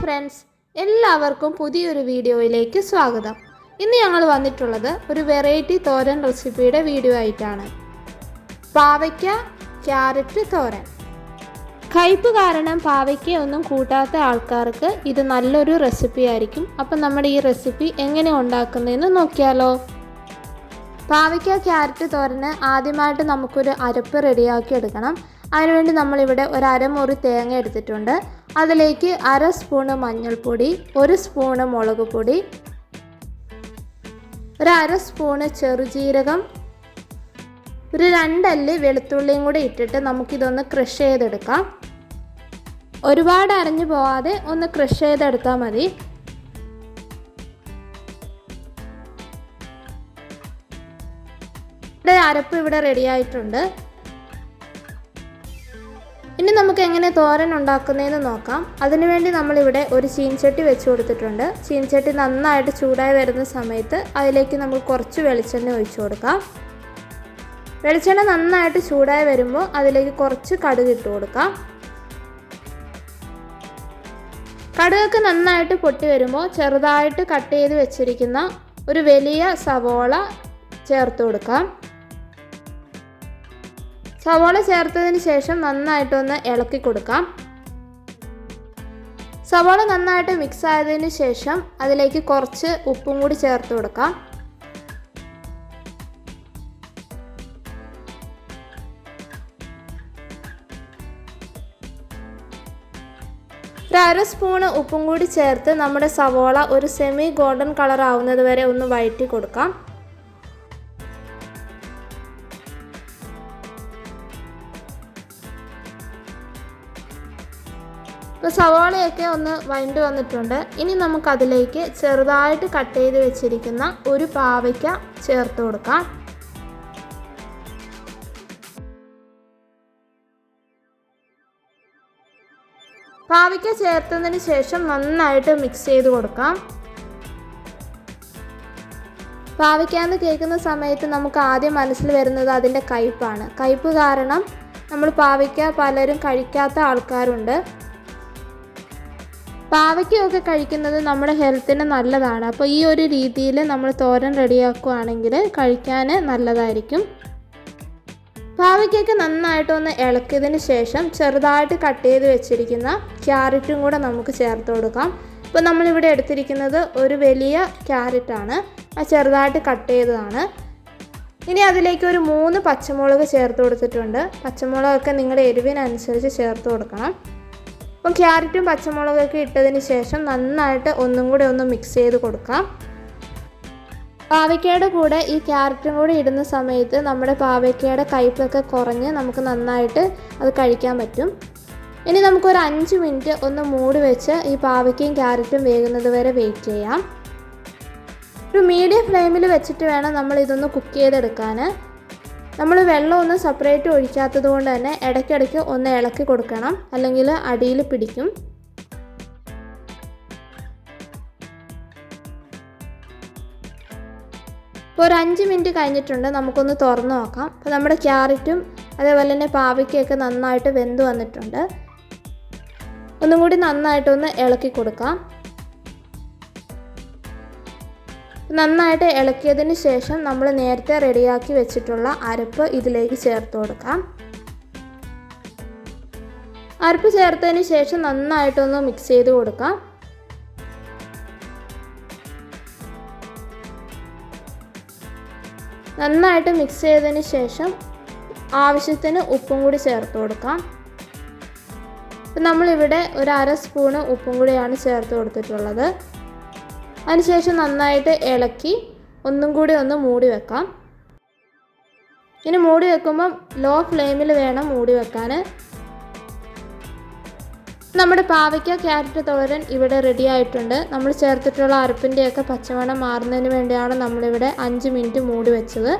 Friends എല്ലാവർക്കും പുതിയൊരു വീഡിയോയിലേക്ക് സ്വാഗതം. ഇന്ന് ഞങ്ങൾ വന്നിട്ടുള്ളത് ഒരു വെറൈറ്റി തോരൻ റെസിപ്പിയുടെ വീഡിയോ ആയിട്ടാണ്. പാവയ്ക്ക ക്യാരറ്റ് തോരൻ. കയ്പ് കാരണം പാവയ്ക്ക ഒന്നും കൂട്ടാത്ത ആൾക്കാർക്ക് ഇത് നല്ലൊരു റെസിപ്പി ആയിരിക്കും. അപ്പം നമ്മുടെ ഈ റെസിപ്പി എങ്ങനെ ഉണ്ടാക്കുന്നതെന്ന് നോക്കിയാലോ. പാവയ്ക്ക ക്യാരറ്റ് തോരന് ആദ്യമായിട്ട് നമുക്കൊരു അരപ്പ് റെഡിയാക്കി എടുക്കണം. അതിനുവേണ്ടി നമ്മളിവിടെ ഒരു അരമുറി തേങ്ങ എടുത്തിട്ടുണ്ട്. അതിലേക്ക് അര സ്പൂണ് മഞ്ഞൾപ്പൊടി ഒരു സ്പൂണ് മുളക് പൊടി ഒരു അര സ്പൂണ് ചെറുജീരകം ഒരു രണ്ടല്ലി വെളുത്തുള്ളിയും കൂടി ഇട്ടിട്ട് നമുക്കിതൊന്ന് ക്രഷ് ചെയ്തെടുക്കാം. ഒരുപാട് അരഞ്ഞു പോവാതെ ഒന്ന് ക്രഷ് ചെയ്തെടുത്താൽ മതി. അരപ്പ് ഇവിടെ റെഡി ആയിട്ടുണ്ട്. ഇനി നമുക്ക് എങ്ങനെ തോരൻ ഉണ്ടാക്കുന്നതെന്ന് നോക്കാം. അതിനുവേണ്ടി നമ്മളിവിടെ ഒരു ചീൻചട്ടി വെച്ച് കൊടുത്തിട്ടുണ്ട്. ചീൻചട്ടി നന്നായിട്ട് ചൂടായി വരുന്ന സമയത്ത് അതിലേക്ക് നമ്മൾ കുറച്ച് വെളിച്ചെണ്ണ ഒഴിച്ചു കൊടുക്കാം. വെളിച്ചെണ്ണ നന്നായിട്ട് ചൂടായി വരുമ്പോൾ അതിലേക്ക് കുറച്ച് കടുക് ഇട്ട് കൊടുക്കാം. കടുകൊക്കെ നന്നായിട്ട് പൊട്ടി വരുമ്പോൾ ചെറുതായിട്ട് കട്ട് ചെയ്ത് വെച്ചിരിക്കുന്ന ഒരു വലിയ സവോള ചേർത്ത് കൊടുക്കാം. സവോള ചേർത്തതിന് ശേഷം നന്നായിട്ടൊന്ന് ഇളക്കി കൊടുക്കാം. സവോള നന്നായിട്ട് മിക്സ് ആയതിന് ശേഷം അതിലേക്ക് കുറച്ച് ഉപ്പും കൂടി ചേർത്ത് കൊടുക്കാം. ഒരു അര സ്പൂണ് ഉപ്പും കൂടി ചേർത്ത് നമ്മുടെ സവോള ഒരു സെമി ഗോൾഡൻ കളർ ആവുന്നത് വരെ ഒന്ന് വഴറ്റി കൊടുക്കാം. ഇപ്പോൾ സവാളയൊക്കെ ഒന്ന് വഴണ്ട് വന്നിട്ടുണ്ട്. ഇനി നമുക്കതിലേക്ക് ചെറുതായിട്ട് കട്ട് ചെയ്ത് വെച്ചിരിക്കുന്ന ഒരു പാവയ്ക്ക ചേർത്ത് കൊടുക്കാം. പാവയ്ക്ക ചേർത്തതിന് ശേഷം നന്നായിട്ട് മിക്സ് ചെയ്ത് കൊടുക്കാം. പാവയ്ക്കാന്ന് കേൾക്കുന്ന സമയത്ത് നമുക്ക് ആദ്യം മനസ്സിൽ വരുന്നത് അതിന്റെ കയ്പ്പാണ് കയ്പ്പ് കാരണം നമ്മൾ പാവയ്ക്ക പലരും കഴിക്കാത്ത ആൾക്കാരുണ്ട്. പാവയ്ക്കൊക്കെ കഴിക്കുന്നത് നമ്മുടെ ഹെൽത്തിന് നല്ലതാണ്. അപ്പോൾ ഈ ഒരു രീതിയിൽ നമ്മൾ തോരൻ റെഡിയാക്കുകയാണെങ്കിൽ കഴിക്കാൻ നല്ലതായിരിക്കും. പാവയ്ക്കൊക്കെ നന്നായിട്ടൊന്ന് ഇളക്കിയതിന് ശേഷം ചെറുതായിട്ട് കട്ട് ചെയ്ത് വെച്ചിരിക്കുന്ന ക്യാരറ്റും കൂടെ നമുക്ക് ചേർത്ത് കൊടുക്കാം. ഇപ്പോൾ നമ്മളിവിടെ എടുത്തിരിക്കുന്നത് ഒരു വലിയ ക്യാരറ്റാണ്. ആ ചെറുതായിട്ട് കട്ട് ചെയ്തതാണ്. ഇനി അതിലേക്ക് ഒരു മൂന്ന് പച്ചമുളക് ചേർത്ത് കൊടുത്തിട്ടുണ്ട്. പച്ചമുളകൊക്കെ നിങ്ങളുടെ എരിവിനനുസരിച്ച് ചേർത്ത് കൊടുക്കണം. അപ്പം ക്യാരറ്റും പച്ചമുളകൊക്കെ ഇട്ടതിന് ശേഷം നന്നായിട്ട് ഒന്നും കൂടെ ഒന്ന് മിക്സ് ചെയ്ത് കൊടുക്കാം. പാവയ്ക്കയുടെ കൂടെ ഈ ക്യാരറ്റും കൂടി ഇടുന്ന സമയത്ത് നമ്മുടെ പാവയ്ക്കയുടെ കയ്പൊക്കെ കുറഞ്ഞ് നമുക്ക് നന്നായിട്ട് അത് കഴിക്കാൻ പറ്റും. ഇനി നമുക്കൊരു അഞ്ച് മിനിറ്റ് ഒന്ന് മൂടി വെച്ച് ഈ പാവയ്ക്കയും ക്യാരറ്റും വേകുന്നത് വരെ വെയിറ്റ് ചെയ്യാം. ഒരു മീഡിയം ഫ്ലെയിമിൽ വെച്ചിട്ട് വേണം നമ്മൾ ഇതൊന്ന് കുക്ക് ചെയ്തെടുക്കാൻ നമ്മൾ വെള്ളം ഒന്ന് സെപ്പറേറ്റ് ഒഴിക്കാത്തത് കൊണ്ട് തന്നെ ഇടയ്ക്കിടയ്ക്ക് ഒന്ന് ഇളക്കി കൊടുക്കണം. അല്ലെങ്കിൽ അടിയിൽ പിടിക്കും. ഇപ്പോൾ ഒരു അഞ്ച് മിനിറ്റ് കഴിഞ്ഞിട്ടുണ്ട്. നമുക്കൊന്ന് തുറന്ന് നോക്കാം. അപ്പോൾ നമ്മുടെ ക്യാരറ്റും അതേപോലെ തന്നെ പാവയ്ക്കൊക്കെ നന്നായിട്ട് വെന്ത് വന്നിട്ടുണ്ട്. ഒന്നും കൂടി നന്നായിട്ടൊന്ന് ഇളക്കി കൊടുക്കാം. നന്നായിട്ട് ഇളക്കിയതിന് ശേഷം നമ്മൾ നേരത്തെ റെഡിയാക്കി വെച്ചിട്ടുള്ള അരപ്പ് ഇതിലേക്ക് ചേർത്ത് കൊടുക്കാം. അരപ്പ് ചേർത്തതിന് ശേഷം നന്നായിട്ടൊന്ന് മിക്സ് ചെയ്ത് കൊടുക്കാം. നന്നായിട്ട് മിക്സ് ചെയ്തതിന് ശേഷം ആവശ്യത്തിന് ഉപ്പും കൂടി ചേർത്ത് കൊടുക്കാം. ഇപ്പം നമ്മളിവിടെ ഒരു അര സ്പൂണ് ഉപ്പും കൂടിയാണ് ചേർത്ത് കൊടുത്തിട്ടുള്ളത്. അതിനുശേഷം നന്നായിട്ട് ഇളക്കി ഒന്നും കൂടി ഒന്ന് മൂടി വെക്കാം. ഇനി മൂടി വെക്കുമ്പം ലോ ഫ്ലെയിമിൽ വേണം മൂടി വെക്കാൻ. നമ്മുടെ പാവയ്ക്ക ക്യാരറ്റ് തോരൻ ഇവിടെ റെഡി ആയിട്ടുണ്ട്. നമ്മൾ ചേർത്തിട്ടുള്ള അരപ്പിന്റെയൊക്കെ പച്ചമണം മാറുന്നതിന് വേണ്ടിയാണ് നമ്മളിവിടെ അഞ്ച് മിനിറ്റ് മൂടി വെച്ചത്.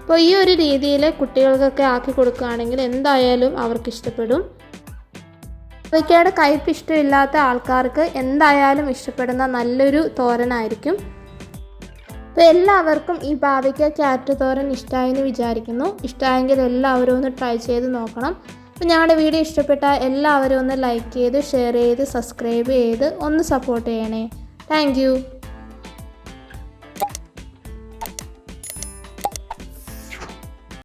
അപ്പോൾ ഈ ഒരു രീതിയിൽ കുട്ടികൾക്കൊക്കെ ആക്കി കൊടുക്കുകയാണെങ്കിൽ എന്തായാലും അവർക്ക് ഇഷ്ടപ്പെടും പാവയ്ക്കയുടെ കയ്പ് ഇഷ്ടമില്ലാത്ത ആൾക്കാർക്ക് എന്തായാലും ഇഷ്ടപ്പെടുന്ന നല്ലൊരു തോരനായിരിക്കും. അപ്പോൾ എല്ലാവർക്കും ഈ പാവയ്ക്ക ക്യാരറ്റ് തോരൻ ഇഷ്ടമായെന്ന് വിചാരിക്കുന്നു. ഇഷ്ടമായെങ്കിൽ എല്ലാവരും ഒന്ന് ട്രൈ ചെയ്ത് നോക്കണം. അപ്പോൾ ഞങ്ങളുടെ വീഡിയോ ഇഷ്ടപ്പെട്ട എല്ലാവരും ഒന്ന് ലൈക്ക് ചെയ്ത് ഷെയർ ചെയ്ത് സബ്സ്ക്രൈബ് ചെയ്ത് ഒന്ന് സപ്പോർട്ട് ചെയ്യണേ. താങ്ക്